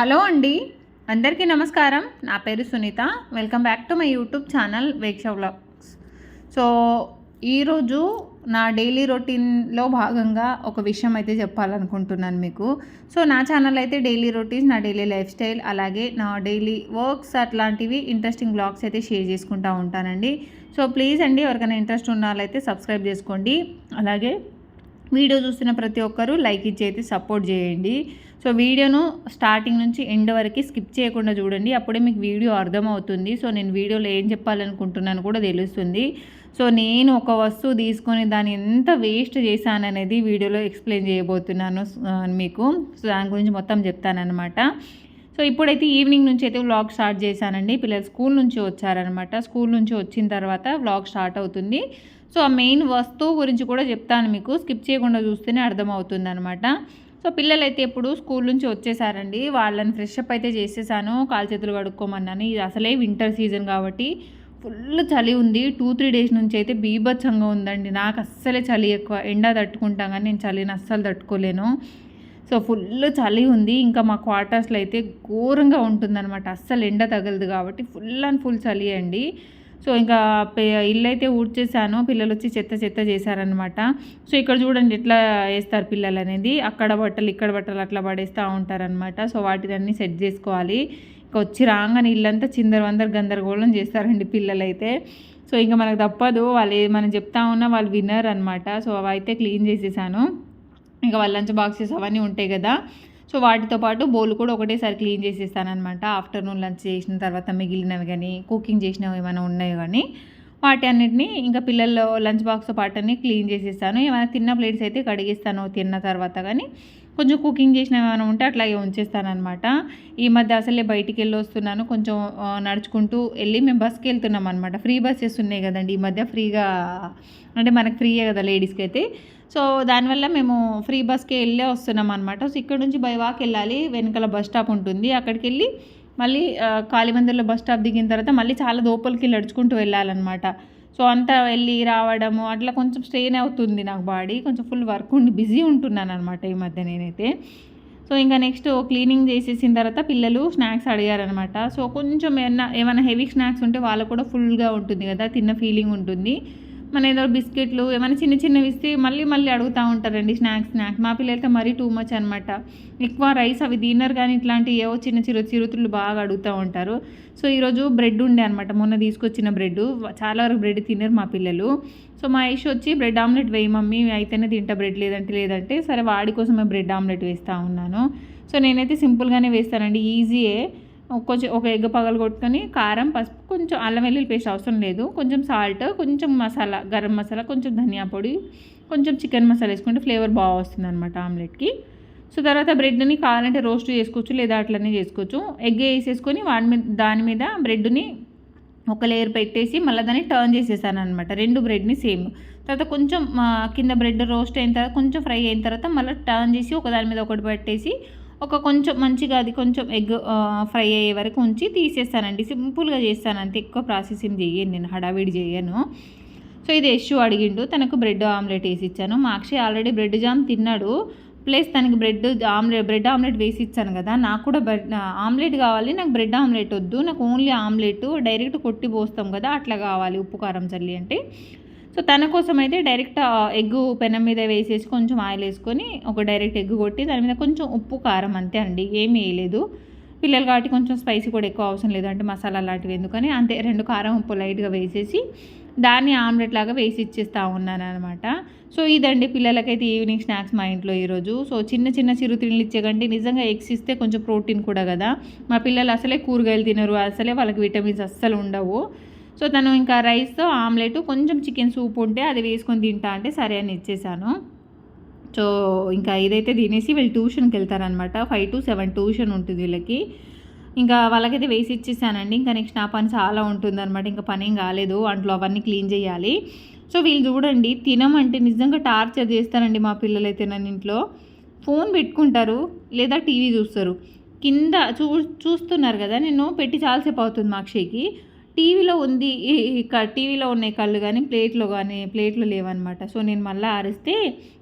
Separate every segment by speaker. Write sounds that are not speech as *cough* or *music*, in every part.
Speaker 1: Hello అండి. అందరికీ నమస్కారం. నా పేరు Sunitha. Welcome back to my YouTube channel Veeksha vlogs. So ఈరోజు నా డైలీ రొటీన్లో భాగంగా ఒక విషయం అయితే చెప్పాలనుకుంటున్నాను మీకు. సో నా ఛానల్ అయితే డైలీ రొటీన్స్ నా డైలీ లైఫ్ స్టైల్ అలాగే నా డైలీ వర్క్స్ అట్లాంటివి ఇంట్రెస్టింగ్ బ్లాగ్స్ అయితే షేర్ చేసుకుంటూ ఉంటానండి. సో ప్లీజ్ అండి ఎవరికైనా ఇంట్రెస్ట్ ఉన్న వాళ్ళైతే సబ్స్క్రైబ్ చేసుకోండి. అలాగే వీడియో చూస్తున్న ప్రతి ఒక్కరూ లైక్ ఇచ్చి అయితే సపోర్ట్ చేయండి. సో వీడియోను స్టార్టింగ్ నుంచి ఎండ్ వరకు స్కిప్ చేయకుండా చూడండి. అప్పుడే మీకు వీడియో అర్థమవుతుంది. సో నేను వీడియోలో ఏం చెప్పాలనుకుంటున్నాను కూడా తెలుస్తుంది. సో నేను ఒక వస్తువు తీసుకొని దాన్ని ఎంత వేస్ట్ చేశాననేది వీడియోలో ఎక్స్ప్లెయిన్ చేయబోతున్నాను మీకు. సో దాని గురించి మొత్తం చెప్తానమాట సో ఇప్పుడైతే ఈవినింగ్ నుంచి అయితే వ్లాగ్ స్టార్ట్ చేశానండి. పిల్లలు స్కూల్ నుంచి వచ్చారనమాట స్కూల్ నుంచి వచ్చిన తర్వాత వ్లాగ్ స్టార్ట్ అవుతుంది. సో ఆ మెయిన్ వస్తువు గురించి కూడా చెప్తాను మీకు. స్కిప్ చేయకుండా చూస్తేనే అర్థమవుతుంది అనమాట సో పిల్లలైతే ఎప్పుడు ఇప్పుడు స్కూల్ నుంచి వచ్చేసారండి. వాళ్ళని ఫ్రెష్ అప్ అయితే చేసేసాను. కాలు చేతులు కడుక్కోమన్నాను. ఇది అసలే వింటర్ సీజన్ కాబట్టి ఫుల్ చలి ఉంది. టూ త్రీ డేస్ నుంచి అయితే బీభత్సంగా ఉందండి. నాకు అస్సలే చలి ఎక్కువ. ఎండ తట్టుకుంటాం కానీ నేను చలిని అస్సలు తట్టుకోలేను. సో ఫుల్ చలి ఉంది. ఇంకా మా క్వార్టర్స్లో అయితే ఘోరంగా ఉంటుందన్నమాట. అస్సలు ఎండ తగలదు కాబట్టి ఫుల్ అండ్ ఫుల్ చలి అండి. సో ఇంకా ఇల్లు అయితే ఊడ్చేసాను. పిల్లలు వచ్చి చెత్త చెత్త చేశారనమాట సో ఇక్కడ చూడండి ఎట్లా వేస్తారు పిల్లలు అనేది అక్కడ బట్టలు ఇక్కడ బట్టలు అట్లా పడేస్తూ ఉంటారనమాట సో వాటిని సెట్ చేసుకోవాలి. ఇంకా వచ్చి రాగానే ఇల్లంతా చిందర వందర గందరగోళం చేస్తారండి పిల్లలు అయితే సో ఇంకా మనకు తప్పదు. వాళ్ళు మనం చెప్తా ఉన్నా వాళ్ళు విన్నర్ అనమాట సో అవి అయితే క్లీన్ చేసేసాను. ఇంకా వాళ్ళ లంచ్ బాక్సెస్ అవన్నీ ఉంటాయి కదా. సో వాటితో పాటు బౌల్ కూడా ఒకటేసారి క్లీన్ చేసేస్తానమాట ఆఫ్టర్నూన్ లంచ్ చేసిన తర్వాత మిగిలినవి కానీ కుకింగ్ చేసినవి ఏమైనా ఉన్నాయో కానీ వాటి అన్నిటిని ఇంకా పిల్లల్లో లంచ్ బాక్స్తో పాటు అన్ని క్లీన్ చేసేస్తాను. ఏమైనా తిన్న ప్లేట్స్ అయితే కడిగిస్తాను తిన్న తర్వాత కానీ. కొంచెం కుకింగ్ చేసినవి ఏమైనా ఉంటే అట్లాగే ఉంచేస్తానమాట ఈ మధ్య అసలే బయటికి వెళ్ళి వస్తున్నాను. కొంచెం నడుచుకుంటూ వెళ్ళి మేము బస్కి వెళ్తున్నాం అనమాట ఫ్రీ బస్సెస్ ఉన్నాయి కదండి. ఈ మధ్య ఫ్రీగా అంటే మనకు ఫ్రీయే కదా లేడీస్కి అయితే. సో దానివల్ల మేము ఫ్రీ బస్కి వెళ్ళే వస్తున్నాం అనమాట సో ఇక్కడ నుంచి బై వాక్ వెళ్ళాలి. వెనకాల బస్ స్టాప్ ఉంటుంది. అక్కడికి వెళ్ళి మళ్ళీ కాళీమందిర్లో బస్ స్టాప్ దిగిన తర్వాత మళ్ళీ చాలా దోపలికి నడుచుకుంటూ వెళ్ళాలన్నమాట. సో అంతా వెళ్ళి రావడము అట్లా కొంచెం స్ట్రెయిన్ అవుతుంది నాకు బాడీ. కొంచెం ఫుల్ వర్క్ ఉండి బిజీ ఉంటున్నాను అనమాట ఈ మధ్య నేనైతే. సో ఇంకా నెక్స్ట్ క్లీనింగ్ చేసేసిన తర్వాత పిల్లలు స్నాక్స్ అడిగారనమాట సో కొంచెం ఏమన్నా ఏమైనా హెవీ స్నాక్స్ ఉంటే వాళ్ళకు కూడా ఫుల్గా ఉంటుంది కదా తిన్న ఫీలింగ్ ఉంటుంది. మన ఏదో బిస్కెట్లు ఏమైనా చిన్న చిన్నవి ఇస్తే మళ్ళీ మళ్ళీ అడుగుతూ ఉంటారండి స్నాక్స్ స్నాక్స్. మా పిల్లలతో మరీ టూ మచ్ అనమాట ఎక్కువ రైస్ అవి తినరు కానీ ఇట్లాంటివి ఏవో చిన్న చిరు చిరుతులు బాగా అడుగుతూ ఉంటారు. సో ఈరోజు బ్రెడ్ ఉండే అనమాట మొన్న తీసుకొచ్చిన బ్రెడ్ చాలా వరకు బ్రెడ్ తినరు మా పిల్లలు. సో మా ఐష్ వచ్చి బ్రెడ్ ఆమ్లెట్ వేయి మమ్మీ అయితేనే తింటా బ్రెడ్ లేదంటే లేదంటే సరే వాడి కోసమే బ్రెడ్ ఆమ్లెట్ వేస్తూ ఉన్నాను. సో నేనైతే సింపుల్గానే వేస్తానండి ఈజీయే కొంచెం ఒక ఎగ్ పగలు కొట్టుకొని కారం పసుపు కొంచెం అల్లం వెల్లుల్లి పేస్ట్ అవసరం లేదు. కొంచెం సాల్ట్ కొంచెం మసాలా గరం మసాలా కొంచెం ధనియా పొడి కొంచెం చికెన్ మసాలా వేసుకుంటే ఫ్లేవర్ బాగా వస్తుంది అనమాట ఆమ్లెట్కి. సో తర్వాత బ్రెడ్ని కావాలంటే రోస్ట్ చేసుకోవచ్చు లేదా అట్లనే చేసుకోవచ్చు. ఎగ్ వేసేసుకొని వాడి మీద దాని మీద బ్రెడ్ని ఒక లేయర్ పెట్టేసి మళ్ళీ దాన్ని టర్న్ చేసేసాను అనమాట రెండు బ్రెడ్ని సేమ్. తర్వాత కొంచెం కింద బ్రెడ్ రోస్ట్ అయిన తర్వాత కొంచెం ఫ్రై అయిన తర్వాత మళ్ళీ టర్న్ చేసి ఒక దాని మీద ఒకటి పెట్టేసి ఒక కొంచెం మంచిగా అది కొంచెం ఎగ్ ఫ్రై అయ్యే వరకు ఉంచి తీసేస్తానండి. సింపుల్గా చేస్తాను అంతే. ఎక్కువ ప్రాసెసింగ్ చేయను నేను హడావిడి చేయను సో ఇది యశు అడిగిండు. తనకు బ్రెడ్ ఆమ్లెట్ వేసి ఇచ్చాను. మా అక్షయ్ ఆల్రెడీ బ్రెడ్ జామ్ తిన్నాడు. ప్లస్ తనకి బ్రెడ్ ఆమ్లెట్ బ్రెడ్ ఆమ్లెట్ వేసి ఇచ్చాను కదా. నాకు కూడా బ్రెడ్ ఆమ్లెట్ కావాలి. నాకు బ్రెడ్ ఆమ్లెట్ వద్దు. నాకు ఓన్లీ ఆమ్లెట్ డైరెక్ట్ కొట్టి పోస్తాం కదా. అట్లా కావాలి. ఉప్పు కారం చల్లి అంటే. సో తన కోసం అయితే డైరెక్ట్ ఎగ్ పెనం మీద వేసేసి కొంచెం ఆయిల్ వేసుకొని ఒక డైరెక్ట్ ఎగ్ కొట్టి దాని మీద కొంచెం ఉప్పు కారం అంతే అండి. ఏమీ వేయలేదు. పిల్లలు కాబట్టి కొంచెం స్పైసీ కూడా ఎక్కువ అవసరం లేదు. అంటే మసాలా లాంటివి ఎందుకని అంతే. రెండు కారం ఉప్పు లైట్గా వేసేసి దాన్ని ఆమ్లెట్ లాగా వేసి ఇచ్చేస్తూ ఉన్నాను అనమాట సో ఇదండి పిల్లలకైతే ఈవినింగ్ స్నాక్స్ మా ఇంట్లో ఈరోజు. సో చిన్న చిన్న చిరుతిళ్ళు ఇచ్చే కంటే నిజంగా ఎగ్స్ ఇస్తే కొంచెం ప్రోటీన్ కూడా కదా. మా పిల్లలు అసలే కూరగాయలు తినరు. అసలే వాళ్ళకి విటమిన్స్ అస్సలు ఉండవు. సో తను ఇంకా రైస్ ఆమ్లెట్ కొంచెం చికెన్ సూప్ ఉంటే అది వేసుకొని తింటా అంటే సరే అని ఇచ్చేసాను. సో ఇంకా ఇదైతే తినేసి వీళ్ళు ట్యూషన్కి వెళ్తారనమాట ఫైవ్ టు సెవెన్ ట్యూషన్ ఉంటుంది వీళ్ళకి. ఇంకా వాళ్ళకైతే వేసి ఇచ్చేసానండి. ఇంకా నెక్స్ట్ నా పని చాలా ఉంటుందన్నమాట. ఇంకా పని ఏం కాలేదు. అంట్లో అవన్నీ క్లీన్ చేయాలి. సో వీళ్ళు చూడండి తినమంటే నిజంగా టార్చర్ చేస్తారండి మా పిల్లలైతే నన్ను ఇంట్లో. ఫోన్ పెట్టుకుంటారు లేదా టీవీ చూస్తారు. కింద చూ చూస్తున్నారు కదా నేను పెట్టి చాలాసేపు అవుతుంది మాక్షికి టీవీలో ఉంది. టీవీలో ఉన్నాయి కళ్ళు కానీ ప్లేట్లో కానీ ప్లేట్లో లేవన్నమాట. సో నేను మళ్ళీ ఆరిస్తే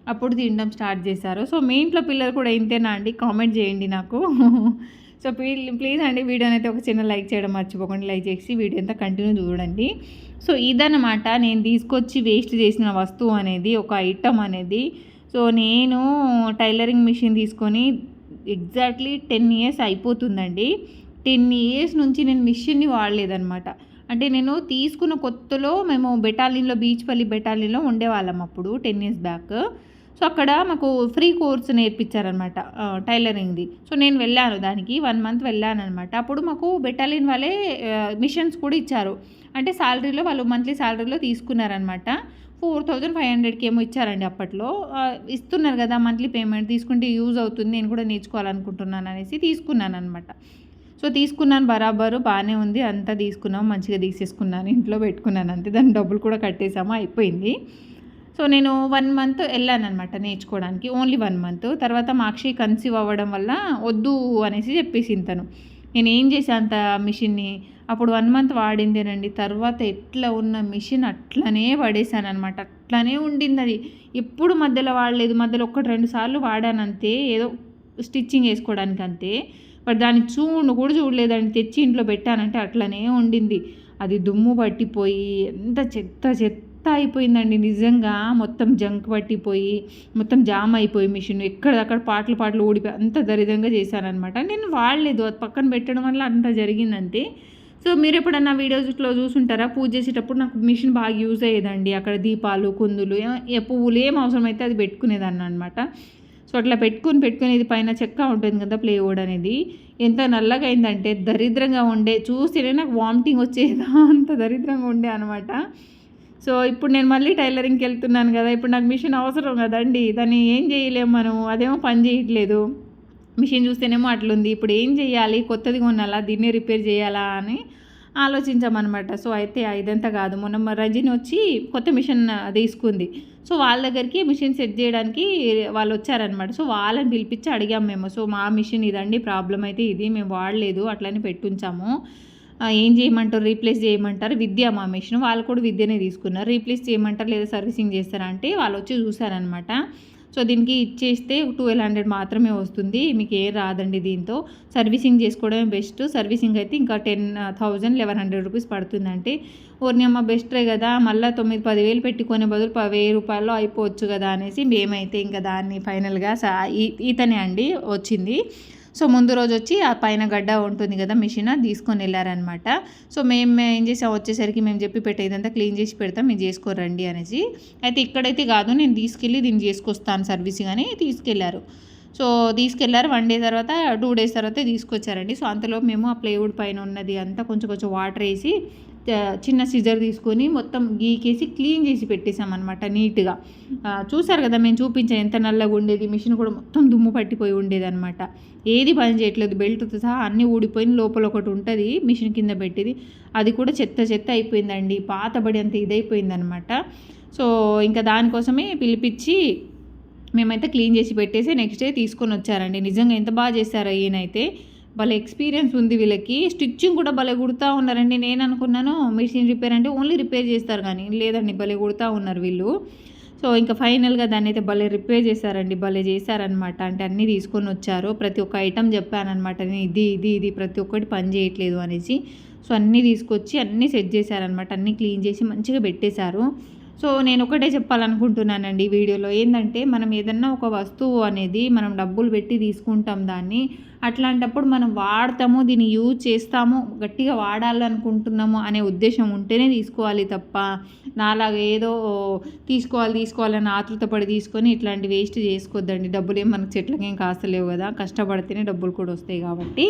Speaker 1: అప్పుడు తినడం స్టార్ట్ చేశారు. సో మీ ఇంట్లో పిల్లలు కూడా ఇంతేనా అండి? కామెంట్ చేయండి నాకు. *laughs* సో ప్లీజ్ ప్లీజ్ అండి వీడియోని అయితే ఒక చిన్న లైక్ చేయడం మర్చిపోకండి. లైక్ చేసి వీడియో అంతా కంటిన్యూ చూడండి. సో ఇదనమాట నేను తీసుకొచ్చి వేస్ట్ చేసిన వస్తువు అనేది ఒక ఐటమ్ అనేది. సో నేను టైలరింగ్ మిషన్ తీసుకొని ఎగ్జాక్ట్లీ టెన్ ఇయర్స్ అయిపోతుందండి. టెన్ ఇయర్స్ నుంచి నేను మిషన్ని వాడలేదనమాట అంటే నేను తీసుకున్న కొత్తలో మేము బెటాలియన్లో బీచ్పల్లి బెటాలిన్లో ఉండేవాళ్ళం అప్పుడు టెన్ ఇయర్స్ బ్యాక్ సో అక్కడ మాకు ఫ్రీ కోర్స్ నేర్పించారనమాట టైలరింగ్ది సో నేను వెళ్ళాను దానికి వన్ మంత్ వెళ్ళాను అనమాట అప్పుడు మాకు బెటాలియన్ వాళ్ళే మిషన్స్ కూడా ఇచ్చారు. అంటే శాలరీలో వాళ్ళు మంత్లీ శాలరీలో తీసుకున్నారనమాట ఫోర్ థౌజండ్ ఫైవ్ హండ్రెడ్కి ఏమో ఇచ్చారండి అప్పట్లో. ఇస్తున్నారు కదా మంత్లీ పేమెంట్ తీసుకుంటే యూజ్ అవుతుంది నేను కూడా నేర్చుకోవాలనుకుంటున్నాను అనేసి తీసుకున్నాను అనమాట సో తీసుకున్నాను బరాబరు బాగానే ఉంది. అంతా తీసుకున్నాం మంచిగా తీసేసుకున్నాను ఇంట్లో పెట్టుకున్నాను అంతే. దాని డబ్బులు కూడా కట్టేసాము అయిపోయింది. సో నేను వన్ మంత్ వెళ్ళాను అనమాట నేర్చుకోవడానికి ఓన్లీ వన్ మంత్. తర్వాత మాక్షి కన్సీవ్ అవ్వడం వల్ల వద్దు అనేసి చెప్పేసి తను నేను ఏం చేశాను అంత మిషన్ని? అప్పుడు వన్ మంత్ వాడిందేనండి. తర్వాత ఎట్లా ఉన్న మిషన్ అట్లనే పడేశాను అనమాట అట్లనే ఉండింది అది. ఎప్పుడు మధ్యలో వాడలేదు. మధ్యలో ఒకటి రెండు సార్లు వాడాను అంతే ఏదో స్టిచ్చింగ్ వేసుకోవడానికి అంతే బట్ దాన్ని చూడు కూడా చూడలేదండి. తెచ్చి ఇంట్లో పెట్టానంటే అట్లనే ఉండింది. అది దుమ్ము పట్టిపోయి ఎంత చెత్త చెత్త అయిపోయిందండి నిజంగా. మొత్తం జంక్ పట్టిపోయి మొత్తం జామ్ అయిపోయి మిషన్. ఎక్కడక్కడ పాటలు పాటలు ఊడిపోయి అంత దరిద్రంగా చేశానమాట నేను వాడలేదు అది పక్కన పెట్టడం వల్ల అంత జరిగిందంతే. సో మీరు ఎప్పుడన్నా వీడియోస్లో చూసుంటారా? పూజ చేసేటప్పుడు నాకు మిషన్ బాగా యూజ్ అయ్యేదండి. అక్కడ దీపాలు కుందులు పువ్వులు ఏం అవసరమైతే అది పెట్టుకునేదాన్ని అనమాట సో అట్లా పెట్టుకుని పెట్టుకుని ఇది పైన చెక్క ఉంటుంది కదా ప్లేవుడ్ అనేది. ఎంత నల్లగా అయిందంటే దరిద్రంగా ఉండే చూస్తేనే నాకు వామిటింగ్ వచ్చేదా *laughs* అంత దరిద్రంగా ఉండే అనమాట సో ఇప్పుడు నేను మళ్ళీ టైలరింగ్కి వెళ్తున్నాను కదా ఇప్పుడు నాకు మిషన్ అవసరం కదండి దాన్ని ఏం చేయలేము మనం అదేమో పని చేయట్లేదు. మిషన్ చూస్తేనేమో అట్లుంది ఇప్పుడు ఏం చేయాలి కొత్తది కొనాలా దీన్ని రిపేర్ చేయాలా అని ఆలోచించామన్నమాట. సో అయితే ఇదంతా కాదు. మొన్న రజిని వచ్చి కొత్త మిషన్ తీసుకుంది. సో వాళ్ళ దగ్గరికి మిషన్ సెట్ చేయడానికి వాళ్ళు వచ్చారనమాట సో వాళ్ళని పిలిపించి అడిగాం మేము. సో మా మిషన్ ఇదండి ప్రాబ్లం అయితే ఇది మేము వాడలేదు అట్లనే పెట్టుంచాము. ఏం చేయమంటారు? రీప్లేస్ చేయమంటారు? విద్య మా మిషన్. వాళ్ళు కూడా విద్యనే తీసుకున్నారు. రీప్లేస్ చేయమంటారు? లేదా సర్వీసింగ్ చేస్తారా? అంటే వాళ్ళు వచ్చి చూసారనమాట సో దీనికి ఇచ్చేస్తే ట్వెల్వ్ హండ్రెడ్ మాత్రమే వస్తుంది. మీకు ఏం రాదండి దీంతో. సర్వీసింగ్ చేసుకోవడమే బెస్ట్. సర్వీసింగ్ అయితే ఇంకా ten thousand eleven hundred rupees పడుతుందంటే. ఓర్ని అమ్మ బెస్టే కదా. మళ్ళీ తొమ్మిది పదివేలు పెట్టుకునే బదులు వెయ్యి రూపాయల్లో అయిపోవచ్చు కదా అనేసి మేమైతే ఇంకా దాన్ని ఫైనల్గా ఈతనే అండి వచ్చింది. సో ముందు రోజు వచ్చి ఆ పైన గడ్డ ఉంటుంది కదా మిషన్ తీసుకొని వెళ్ళారనమాట సో మేము ఏం చేసాం వచ్చేసరికి మేము చెప్పి పెట్టేదంతా క్లీన్ చేసి పెడతాం మీరు చేసుకోరండి అనేసి. అయితే ఇక్కడైతే కాదు నేను తీసుకెళ్ళి దీన్ని చేసుకొస్తాను సర్వీసింగ్ అని తీసుకెళ్ళారు సో తీసుకెళ్ళారు వన్ డే తర్వాత టూ డేస్ తర్వాత తీసుకొచ్చారండి. సో అంతలో మేము ఆ ప్లేవుడ్ పైన ఉన్నది అంతా కొంచెం కొంచెం వాటర్ వేసి చిన్న సిజర్ తీసుకొని మొత్తం గీకేసి క్లీన్ చేసి పెట్టేసామన్నమాట నీట్గా. చూసారు కదా మేము చూపించాను ఎంత నల్లగా ఉండేది మిషన్ కూడా మొత్తం దుమ్ము పట్టిపోయి ఉండేది అనమాట ఏది పని చేయట్లేదు బెల్ట్తో సహా అన్నీ ఊడిపోయిన లోపల ఒకటి ఉంటుంది మిషన్ కింద పెట్టేది. అది కూడా చెత్త చెత్త అయిపోయిందండి పాతబడి అంత ఇదైపోయిందనమాట సో ఇంకా దానికోసమే పిలిపించి మేమైతే క్లీన్ చేసి పెట్టేసి నెక్స్ట్ డే తీసుకొని వచ్చారండి. నిజంగా ఎంత బాగా చేశారో ఈయనైతే. భలే ఎక్స్పీరియన్స్ ఉంది వీళ్ళకి. స్టిచ్చింగ్ కూడా భలే కుడుతూ ఉన్నారండి. నేను అనుకున్నాను మిషన్ రిపేర్ అంటే ఓన్లీ రిపేర్ చేస్తారు కానీ లేదండి భలే కుడతా ఉన్నారు వీళ్ళు. సో ఇంకా ఫైనల్గా దాన్ని అయితే భలే రిపేర్ చేశారండి భలే చేశారనమాట అంటే అన్నీ తీసుకొని వచ్చారు. ప్రతి ఒక్క ఐటెం చెప్పానమాట నేను ఇది ఇది ఇది ప్రతి ఒక్కటి పని చేయట్లేదు అనేసి. సో అన్నీ తీసుకొచ్చి అన్నీ సెట్ చేశారనమాట అన్నీ క్లీన్ చేసి మంచిగా పెట్టేశారు. సో నేను ఒకటే చెప్పాలనుకుంటున్నానండి వీడియోలో. ఏంటంటే మనం ఏదన్నా ఒక వస్తువు అనేది మనం డబ్బులు పెట్టి తీసుకుంటాం దాన్ని అట్లాంటప్పుడు మనం వాడతాము దీన్ని యూజ్ చేస్తాము గట్టిగా వాడాలనుకుంటున్నాము అనే ఉద్దేశం ఉంటేనే తీసుకోవాలి తప్ప నాలాగా ఏదో తీసుకోవాలి తీసుకోవాలని ఆతృతపడి తీసుకొని ఇట్లాంటి వేస్ట్ చేసుకోవద్దండి. డబ్బులు ఏం మనకు చెట్లకేం కాస్తలేవు కదా కష్టపడితేనే డబ్బులు కూడా వస్తాయి కాబట్టి.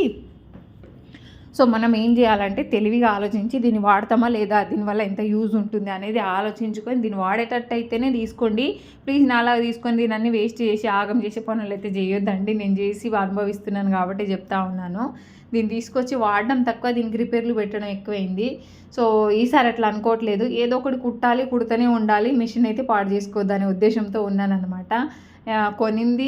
Speaker 1: సో మనం ఏం చేయాలంటే తెలివిగా ఆలోచించి దీన్ని వాడతామా లేదా దీనివల్ల ఎంత యూజ్ ఉంటుంది అనేది ఆలోచించుకొని దీన్ని వాడేటట్టు అయితేనే తీసుకోండి. ప్లీజ్ నాలాగా తీసుకొని దీన్ని అన్ని వేస్ట్ చేసి ఆగం చేసే పనులు అయితే చేయొద్దండి. నేను చేసి అనుభవిస్తున్నాను కాబట్టి చెప్తా ఉన్నాను. దీన్ని తీసుకొచ్చి వాడడం తక్కువ దీనికి రిపేర్లు పెట్టడం ఎక్కువైంది. సో ఈసారి అట్లా అనుకోవట్లేదు. ఏదో ఒకటి కుట్టాలి కుడుతూనే ఉండాలి. మిషన్ అయితే పాడు చేసుకోవద్దు అనే ఉద్దేశంతో ఉన్నాను అనమాట కొనింది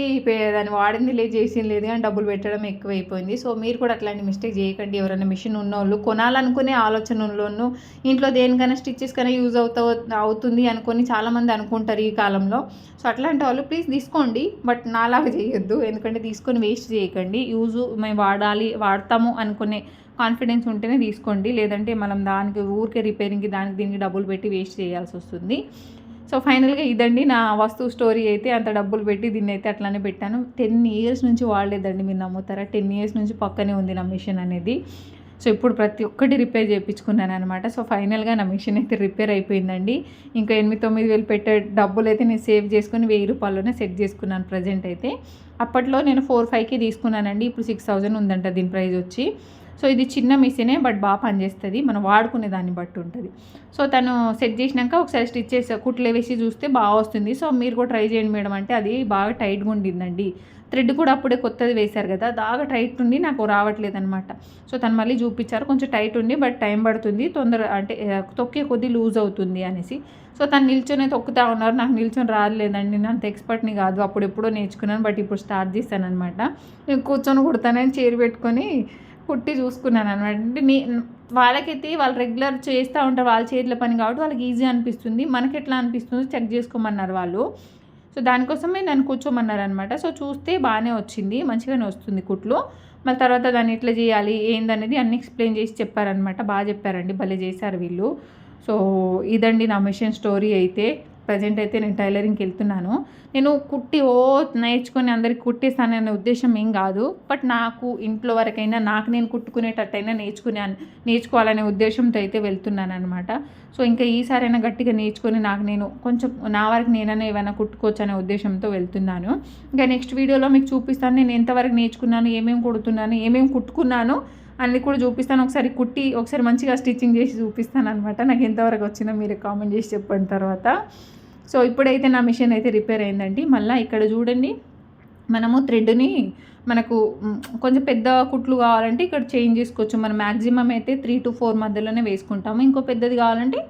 Speaker 1: దాన్ని వాడింది లేదు చేసింది లేదు కానీ డబ్బులు పెట్టడం ఎక్కువైపోయింది. సో మీరు కూడా అట్లాంటి మిస్టేక్ చేయకండి. ఎవరైనా మిషన్ ఉన్నోళ్ళు కొనాలనుకునే ఆలోచన ఉన్నోళ్ళు ఇంట్లో దేనికైనా స్టిచ్చెస్ కన్నా యూజ్ అవుతా అవుతుంది అనుకొని చాలామంది అనుకుంటారు ఈ కాలంలో. సో అట్లాంటి వాళ్ళు ప్లీజ్ తీసుకోండి బట్ నాలాగా చేయొద్దు. ఎందుకంటే తీసుకొని వేస్ట్ చేయకండి. యూజ్ మేము వాడాలి వాడతాము అనుకునే కాన్ఫిడెన్స్ ఉంటేనే తీసుకోండి. లేదంటే మనం దానికి ఊరికే రిపేరింగ్కి దానికి దీనికి డబ్బులు పెట్టి వేస్ట్ చేయాల్సి వస్తుంది. సో ఫైనల్గా ఇదండి నా వస్తువు స్టోరీ అయితే అంత డబ్బులు పెట్టి దీన్ని అయితే అట్లానే పెట్టాను. టెన్ ఇయర్స్ నుంచి వాడలేదండి మీరు నమ్ముతారా? టెన్ ఇయర్స్ నుంచి పక్కనే ఉంది నా మిషన్ అనేది. సో ఇప్పుడు ప్రతి ఒక్కటి రిపేర్ చేయించుకున్నాను అనమాట సో ఫైనల్గా నా మిషన్ అయితే రిపేర్ అయిపోయిందండి. ఇంకా ఎనిమిది తొమ్మిది వేలు పెట్టే డబ్బులు అయితే నేను సేవ్ చేసుకుని వెయ్యి రూపాయల్లోనే సెట్ చేసుకున్నాను ప్రజెంట్ అయితే. అప్పట్లో నేను ఫోర్ ఫైవ్కి తీసుకున్నానండి. ఇప్పుడు సిక్స్ థౌజండ్ ఉందంట దీని ప్రైస్ వచ్చి. సో ఇది చిన్న మిషనే బట్ బాగా పనిచేస్తుంది. మనం వాడుకునే దాన్ని బట్టి ఉంటుంది. సో తను సెట్ చేసినాక ఒకసారి స్టిచ్ చేసి కుట్లు వేసి చూస్తే బాగా వస్తుంది. సో మీరు కూడా ట్రై చేయండి మేడం అంటే అది బాగా టైట్గా ఉండిందండి. థ్రెడ్ కూడా అప్పుడే కొత్తది వేశారు కదా బాగా టైట్ ఉండి నాకు రావట్లేదు అనమాట సో తను మళ్ళీ చూపించారు కొంచెం టైట్ ఉండి బట్ టైం పడుతుంది. తొందర అంటే తొక్కే కొద్దీ లూజ్ అవుతుంది అనేసి. సో తను నిల్చొని తొక్కుతా ఉన్నారు. నాకు నిల్చొని రాలేదండి నేను అంత ఎక్స్పర్ట్ని కాదు. అప్పుడు ఎప్పుడో నేర్చుకున్నాను బట్ ఇప్పుడు స్టార్ట్ చేశాను అనమాట నేను కూర్చొని కుడతానని చేరు పెట్టుకొని కుట్టి చూసుకున్నాను అనమాట అంటే నీ వాళ్ళకైతే వాళ్ళు రెగ్యులర్ చేస్తూ ఉంటారు వాళ్ళ చేతుల పని కాబట్టి వాళ్ళకి ఈజీ అనిపిస్తుంది. మనకి ఎట్లా అనిపిస్తుందో చెక్ చేసుకోమన్నారు వాళ్ళు. సో దానికోసమే నన్ను కూర్చోమన్నారు అనమాట సో చూస్తే బాగానే వచ్చింది. మంచిగానే వస్తుంది కుట్లు. మళ్ళీ తర్వాత దాన్ని ఎట్లా చేయాలి ఏందనేది అన్ని ఎక్స్ప్లెయిన్ చేసి చెప్పారనమాట బాగా చెప్పారండి. భలే చేశారు వీళ్ళు. సో ఇదండి నా మిషన్ స్టోరీ అయితే. ప్రజెంట్ అయితే నేను టైలరింగ్కి వెళ్తున్నాను. నేను కుట్టి ఓ నేర్చుకొని అందరికి కుట్టేస్తాననే ఉద్దేశం ఏం కాదు. బట్ నాకు ఇంట్లో వరకైనా నాకు నేను కుట్టుకునేటట్టయినా నేర్చుకునే నేర్చుకోవాలనే ఉద్దేశంతో అయితే వెళ్తున్నాను అనమాట సో ఇంకా ఈసారైనా గట్టిగా నేర్చుకొని నాకు నేను కొంచెం నా వరకు నేనైనా ఏమైనా కుట్టుకోవచ్చు అనే ఉద్దేశంతో వెళ్తున్నాను. ఇంకా నెక్స్ట్ వీడియోలో మీకు చూపిస్తాను. నేను ఎంతవరకు నేర్చుకున్నాను ఏమేమి కుడుతున్నాను ఏమేమి కుట్టుకున్నాను అనేది కూడా చూపిస్తాను. ఒకసారి కుట్టి ఒకసారి మంచిగా స్టిచ్చింగ్ చేసి చూపిస్తాను అనమాట నాకు ఎంతవరకు వచ్చిందో మీరు కామెంట్ చేసి చెప్పండి తర్వాత. సో ఇప్పుడైతే నా మిషన్ అయితే రిపేర్ అయిందండి. మళ్ళీ ఇక్కడ చూడండి మనము థ్రెడ్ని మనకు కొంచెం పెద్ద కుట్లు కావాలంటే ఇక్కడ చేంజ్ చేసుకోవచ్చు. మనం మ్యాక్సిమం అయితే త్రీ టు ఫోర్ మధ్యలోనే వేసుకుంటాము. ఇంకో పెద్దది కావాలంటే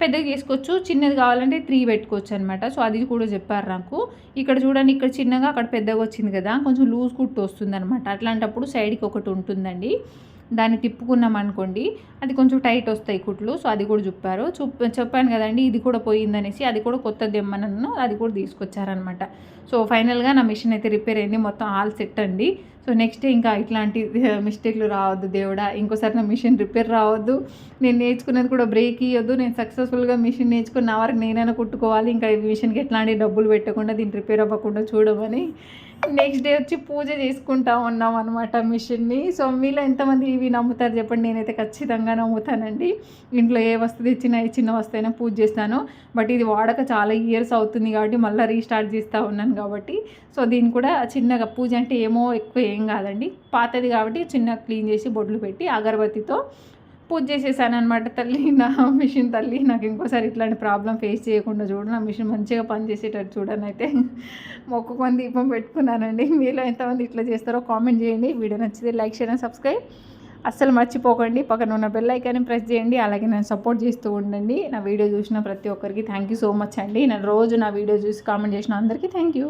Speaker 1: పెద్దది చేసుకోవచ్చు చిన్నది కావాలంటే త్రీ పెట్టుకోవచ్చు అనమాట సో అది కూడా చెప్పారు నాకు. ఇక్కడ చూడండి ఇక్కడ చిన్నగా అక్కడ పెద్దగా వచ్చింది కదా కొంచెం లూజ్ కుట్టు వస్తుంది అనమాట అట్లాంటప్పుడు సైడ్కి ఒకటి ఉంటుందండి. దాన్ని తిప్పుకున్నాం అనుకోండి అది కొంచెం టైట్ వస్తాయి కుట్లు సో అది కూడా చెప్పారు. చూ చెప్పాను కదండి ఇది కూడా పోయిందనేసి అది కూడా కొత్తది తెమ్మనను అది కూడా తీసుకొచ్చారనమాట. సో ఫైనల్గా నా మిషన్ అయితే రిపేర్ అయింది మొత్తం ఆల్ సెట్ అండి. సో నెక్స్ట్ ఇంకా ఇట్లాంటి *laughs* మిస్టేక్లు రావద్దు దేవుడా ఇంకోసారి నా మిషన్ రిపేర్ రావద్దు. నేను నేర్చుకున్నది కూడా బ్రేక్ ఇవ్వద్దు నేను సక్సెస్ఫుల్గా మిషన్ నేర్చుకున్న వరకు నేనైనా కుట్టుకోవాలి ఇంకా ఈ మిషన్కి ఎట్లాంటి డబ్బులు పెట్టకుండా దీన్ని రిపేర్ అవ్వకుండా చూడమని. నెక్స్ట్ డే వచ్చి పూజ చేసుకుంటా ఉన్నాం అనమాట మిషన్ని. సో మీలో ఎంతమంది ఇవి నమ్ముతారు చెప్పండి. నేనైతే ఖచ్చితంగా నమ్ముతానండి. ఇంట్లో ఏ వస్తువు తెచ్చినా ఏ చిన్న వస్తువు అయినా పూజ చేస్తాను. బట్ ఇది వాడక చాలా ఇయర్స్ అవుతుంది కాబట్టి మళ్ళీ రీస్టార్ట్ చేస్తూ ఉన్నాను కాబట్టి. సో దీన్ని కూడా చిన్నగా పూజ అంటే ఏమో ఎక్కువ ఏం కాదండి. పాతది కాబట్టి చిన్నగా క్లీన్ చేసి బొడ్లు పెట్టి అగరబత్తితో పూజ చేసేసాను అనమాట తల్లి. నా మిషన్ తల్లి నాకు ఇంకోసారి ఇట్లాంటి ప్రాబ్లం ఫేస్ చేయకుండా చూడు. నా మిషన్ మంచిగా పనిచేసేటట్టు చూడని అయితే. మొక్కుకొని దీపం పెట్టుకున్నానండి. మీలో ఎంతమంది ఇట్లా చేస్తారో కామెంట్ చేయండి. వీడియో నచ్చితే లైక్ షేర్ అండ్ సబ్స్క్రైబ్. అస్సలు మర్చిపోకండి. పక్కన ఉన్న బెల్ ఐకాన్ని ప్రెస్ చేయండి. అలాగే నన్ను సపోర్ట్ చేస్తూ ఉండండి. నా వీడియో చూసిన ప్రతి ఒక్కరికి థ్యాంక్ యూ సో మచ్ అండి. నేను రోజు నా వీడియో చూసి కామెంట్ చేసిన అందరికీ థ్యాంక్ యూ